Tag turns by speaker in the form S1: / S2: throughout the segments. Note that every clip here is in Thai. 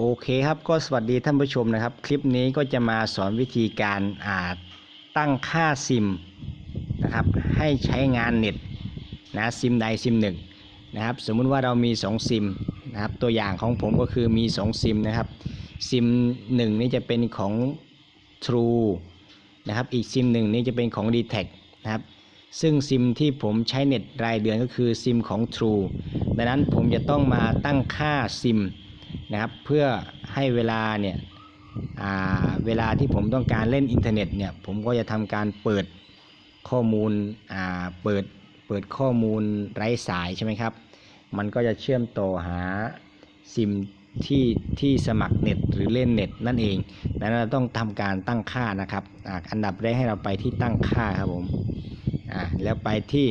S1: โอเคครับก็สวัสดีท่านผู้ชมนะครับ คลิปนี้ก็จะมาสอนวิธีการอ่าตั้งค่าซิมนะครับ ให้ใช้งานเน็ตนะซิมใดซิมหนึ่งนะครับ สมมุติว่าเรามี 2 ซิมนะครับ ตัวอย่างของผมก็คือมี 2 ซิมนะครับ ซิมหนึ่งนี่จะเป็นของ True นะครับ อีกซิมหนึ่งนี่จะเป็นของ d t แทนะครับ ซึ่งซิมที่ผมใช้เน็ตรายเดือนก็คือซิมของ True ดังนั้นผมจะต้องมาตั้งค่าซิม นะครับ เพื่อให้เวลาเนี่ยเวลาที่ผมต้องการเล่นอินเทอร์เน็ตเนี่ยผมก็จะทำการเปิดข้อมูลเปิดเปิดข้อมูลไร้สายใช่ไหมครับ มันก็จะเชื่อมต่อหาซิมที่ที่สมัครเน็ตหรือเล่นเน็ตนั่นเองดังนั้นเราต้องทำการตั้งค่านะครับออันดับแรกให้เราไปที่ตั้งค่าครับผมอ่าแล้วไปที่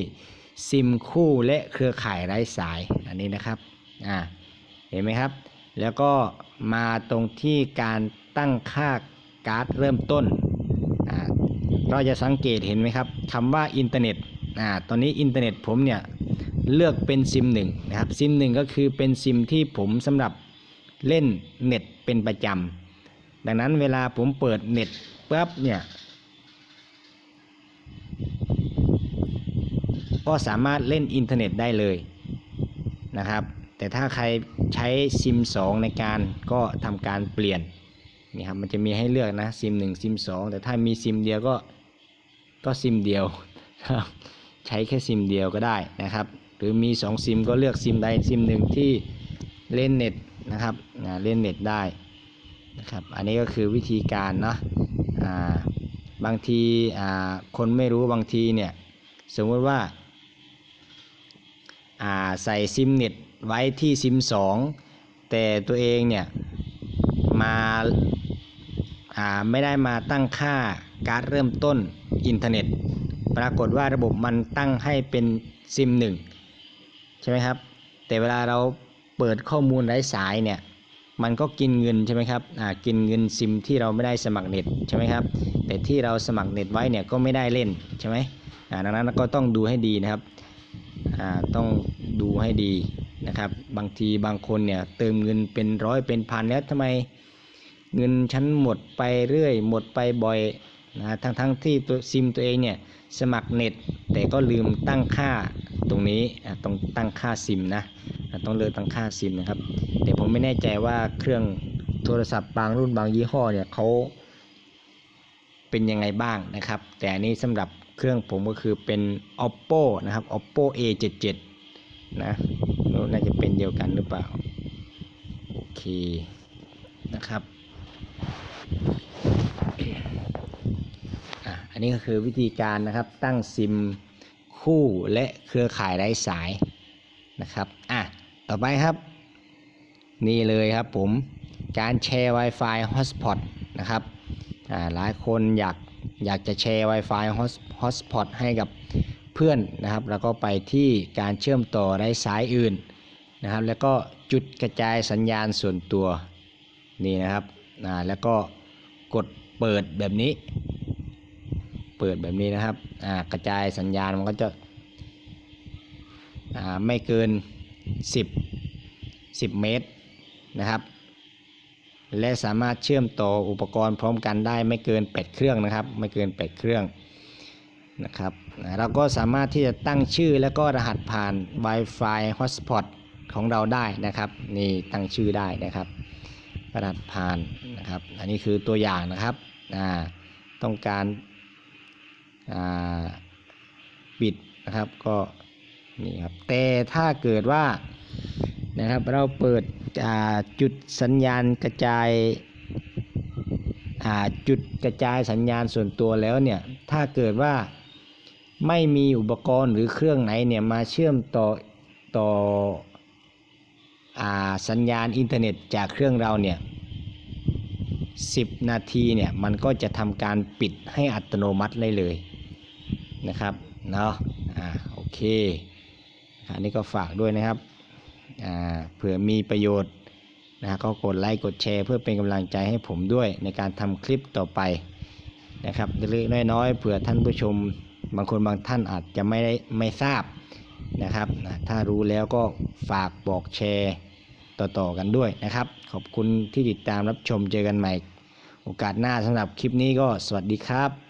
S1: ซิมคู่และเครือข่ายไร้สายอันนี้นะครับอ่าเห็นไหมครับ แล้วก็มาตรงที่การตั้งค่าการ์ดเริ่มต้นอ่าเราจะสังเกตเห็นไหมครับคำว่าอินเทอร์เน็ตอ่าตอนนี้อินเทอร์เน็ตผมเนี่ยเลือกเป็นซิมหนึ่งนะครับซิมหนึ่งก็คือเป็นซิมที่ผมสำหรับเล่นเน็ตเป็นประจำดังนั้นเวลาผมเปิดเน็ตปั๊บเนี่ยก็สามารถเล่นอินเทอร์เน็ตได้เลยนะครับ แต่ถ้าใครใช้ซิม 2 ในการก็ทำการเปลี่ยนนี่ครับมันจะมีให้เลือกนะซิม 1 ซิม 2 แต่ถ้ามีซิมเดียวก็ก็ซิมเดียวครับใช้แค่ซิมเดียวก็ได้นะครับ หรือมี 2 ซิมก็เลือกซิมใดซิมหนึ่งที่เล่นเน็ตนะครับเล่นเน็ตได้นะครับอันนี้ก็คือวิธีการเนาะบางทีคนไม่รู้บางทีเนี่ยสมมติว่าอ่า ใส่ซิมเน็ตไว้ที่ซิม 2 แต่ตัวเองเนี่ยมาาไม่ได้มาตั้งค่าการ์ดเริ่มต้นอินเทอร์เน็ต ปรากฏว่าระบบมันตั้งให้เป็นซิม1ใช่ไหมครับ แต่เวลาเราเปิดข้อมูลไร้สายเนี่ยมันก็กินเงินใช่ไหมครับอ่ากินเงินซิมที่เราไม่ได้สมัครเน็ตใช่ไหมครับ แต่ที่เราสมัครเน็ตไว้เนี่ยก็ไม่ได้เล่นใช่ไหมอ่าดังนั้นก็ต้องดูให้ดีนะครับ ต้องดูให้ดีนะครับ บางทีบางคนเนี่ยเติมเงินเป็นร้อยเป็นพันแล้วทำไมเงินฉันหมดไปเรื่อย หมดไปบ่อยนะทั้งทั้งที่ตัวซิมตัวเองเนี่ยสมัครเน็ต แต่ก็ลืมตั้งค่าตรงนี้ต้องตั้งค่าซิมนะต้องเลือกตั้งค่าซิมนะครับแต่ผมไม่แน่ใจว่าเครื่องโทรศัพท์บางรุ่นบางยี่ห้อเนี่ยเขาเป็นยังไงบ้างนะครับ แต่อันนี้สำหรับ เครื่องผมก็คือเป็น oppo นะครับ oppo a77 นะน่าจะเป็นเดียวกันหรือเปล่า โอเคนะครับอะอันนี้ก็คือวิธีการนะครับตั้งซิมคู่และเครือข่ายไร้สายนะครับอะต่อไปครับ นี่เลยครับผมการแชร์ Wi-Fi Hotspot นะครับอ่าหลายคนอยาก อยากจะแชร์ Wi-Fi Hotspot ให้กับเพื่อนนะครับ แล้วก็ไปที่การเชื่อมต่อไร้สายอื่นนะครับ แล้วก็จุดกระจายสัญญาณส่วนตัวนี่นะครับอ่าแล้วก็กดเปิดแบบนี้ เปิดแบบนี้นะครับอ่ากระจายสัญญาณมันก็จะอ่าไม่เกิน 10 10 เมตรนะครับ และสามารถเชื่อมต่ออุปกรณ์พร้อมกันได้ไม่เกิน 8 เครื่องนะครับ ไม่เกิน 8 เครื่องนะครับเราก็สามารถที่จะตั้งชื่อแล้วก็รหัสผ่าน Wi-Fi Hotspot ของเราได้นะครับ นี่ตั้งชื่อได้นะครับ รหัสผ่านนะครับ อันนี้คือตัวอย่างนะครับอ่าต้องการอ่าปิดนะครับก็นี่ครับแต่ถ้าเกิดว่านะครับเราเปิด จุดสัญญาณกระจายาจุดกระจายสัญญาณส่วนตัวแล้วเนี่ยถ้าเกิดว่าไม่มีอุปกรณ์หรือเครื่องไหนเนี่ยมาเชื่อมต่อต่ออสัญญาณอินเทอร์เน็ตจากเครื่องเราเนี่ย10 นาทีเนี่ยมันก็จะทำการปิดให้อัตโนมัติเลยเลยนะครับเนาะอ่าโอเคอันนี้ก็ฝากด้วยนะครับ เผื่อมีประโยชน์นะก็กดไลค์กดแชร์ เพื่อเป็นกำลังใจให้ผมด้วยในการทำคลิปต่อไปนะครับเล็กๆน้อยๆเผื่อท่านผู้ชมบางคนบางท่านอาจจะไม่ได้ไม่ทราบนะครับนะถ้ารู้แล้วก็ฝากบอกแชร์ต่อๆกันด้วยนะครับ ขอบคุณที่ติดตามรับชมเจอกันใหม่ โอกาสหน้าสำหรับคลิปนี้ก็สวัสดีครับ